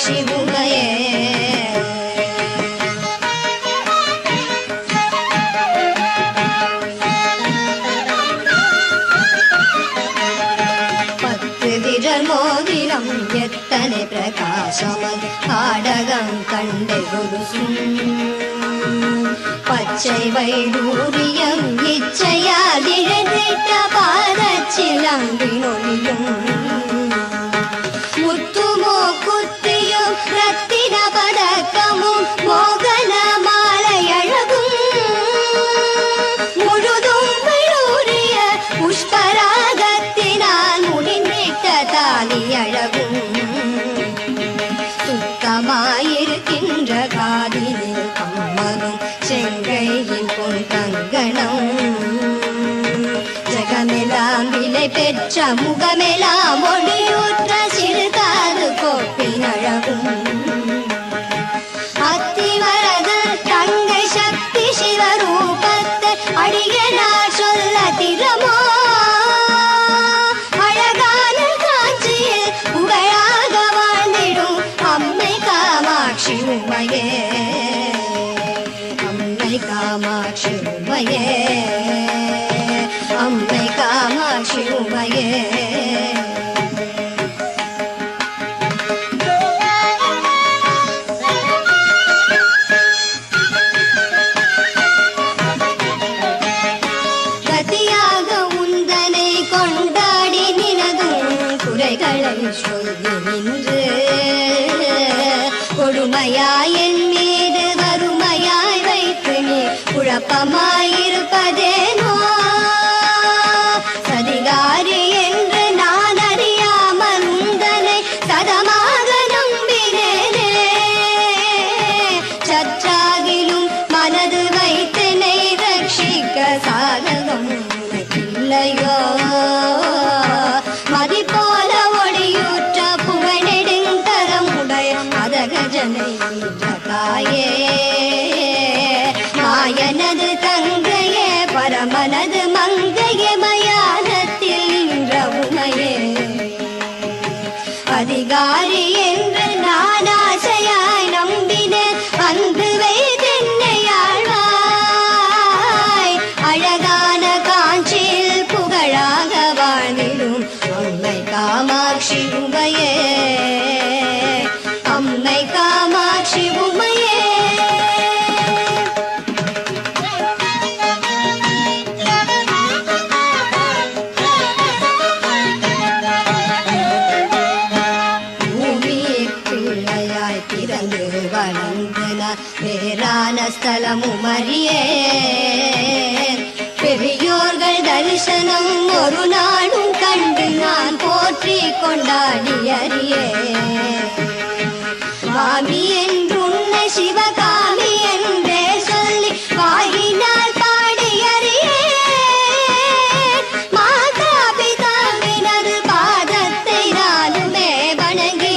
ಶಿವುಮಯೇ மோதிரம் எத்தனை பிரகாசமது பாடகம் கண்டை கொலுசும் பச்சை வைடூரியம் இச்சையால் இழந்திட்ட பாதச்சிலம்பினொலியும் முகமெலாம் ஒளியூற்ற சிறுகாது கோப்பினழகும் அத்திவரது தங்கை சக்தி சிவரூபத்தை அடிகளார் சொல்ல திறமோ? அழகான காட்சியில் புகழாக வாழ்ந்திடும் அம்மை காமாட்சி உமையே. அம்மை காமாட்சி உமையே. சிறப்பமாயிருப்பதே கொண்டாடியறியே. சுவாமி என்றுன்னை சிவகாமி என்றே சொல்லி வாயினால் பாடியறியே. மாதா பிதாவினது பாதத்தை நானுமே வணங்கி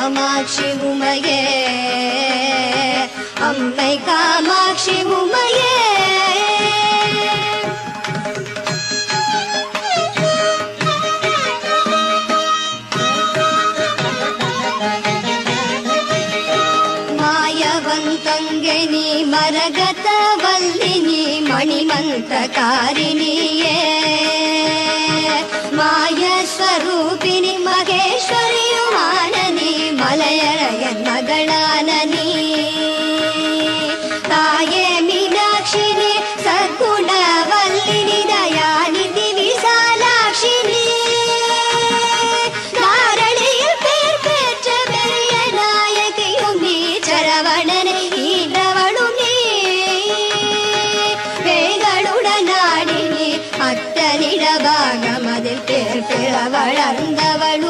காமாட்சி உமையே அம்மை காமாட்சி உமையே. மாயவந்தங்கனி மரகத வல்லினி மணிமந்த காரிணியே. மலதாக மதில் கேட்டு வளர்ந்தவள்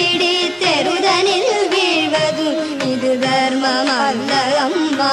പിടിച്ചെറുതനിൽ വീഴ്വതും ഇത് ധർമ്മമല്ല അമ്പാ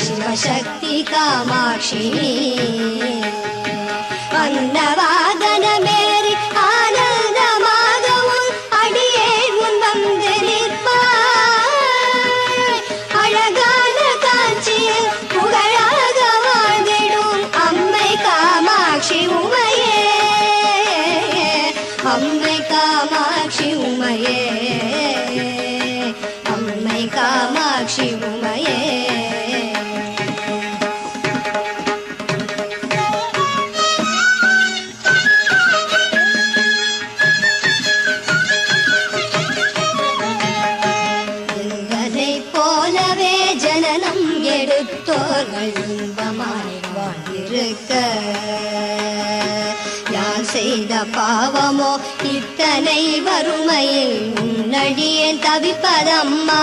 शिवशक्ति कामाक्षिणी। अन्न நாங்கள் இன்பமாய் வாழ்ந்திருக்க யான் செய்த பாவமோ இத்தனை வறுமையில் உன்னடியே தவிப்பதம்மா.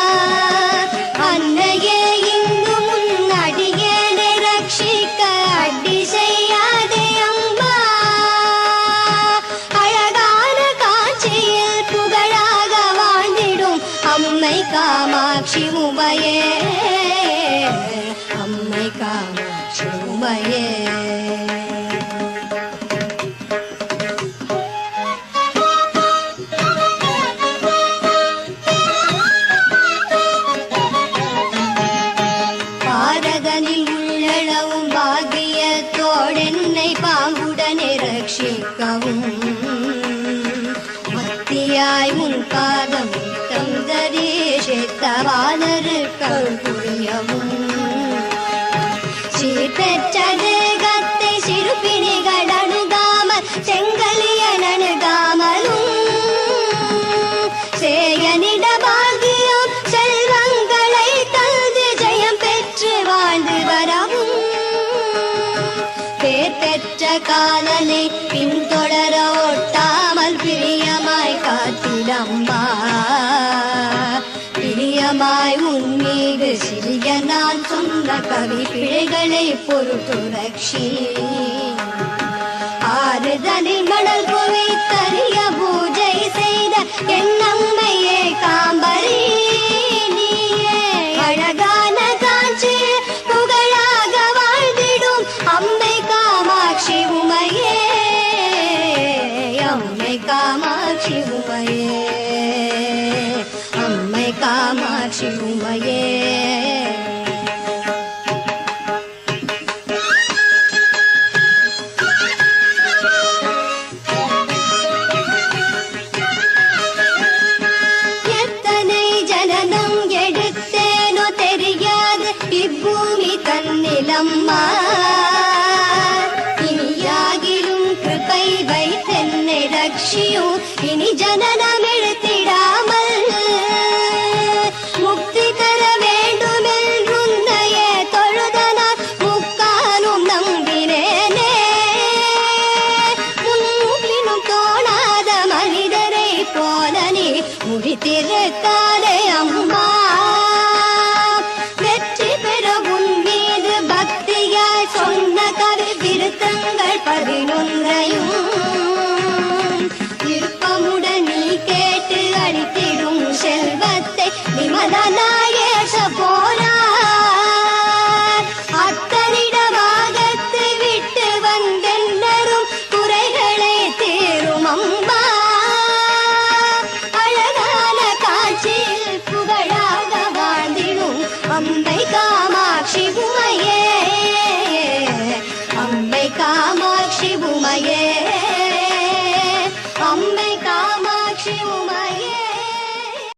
மறக்கவும் மத்தியாய் முன் मत्यायङ्कादं तं दरीशवानृकम् பாவி பிழைகளை பொருட்டு ரக்ஷி ஆறுதனை மணல் குவித்தறிய பூஜை செய்த என்னம்மையே காம்பரி. அழகான காட்சி புகழாக வாழ்ந்திடும் அம்மை காமாட்சி உமையே. அம்மை காமாட்சி உமையே. இனி ஜனனம் எடுத்திடாமல்